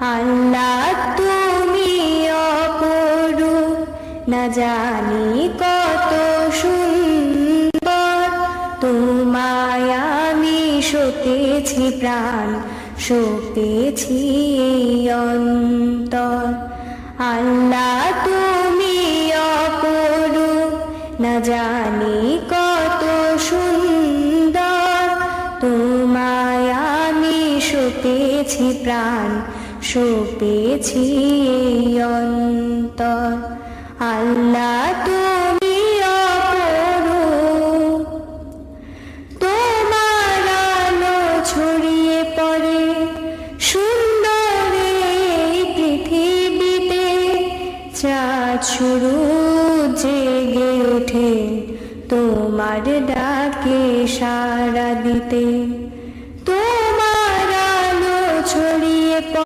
আল্লাহ তুমি অপরূপ। না জানি কত সুন্দর। তোমায় আমি সতেছি প্রাণ, সতেছি অন্তর। আল্লাহ তুমি অপরূপ। না জানি কত সুন্দর। তোমায় আমি সতেছি প্রাণ সপেছি অন্তর। আল্লাহ, তুমি তোমার আলো ছড়িয়ে পড়ে সুন্দর পৃথিবীতে। চাঁদ শুরু জেগে ওঠে তোমার ডাকে সারা দিতে।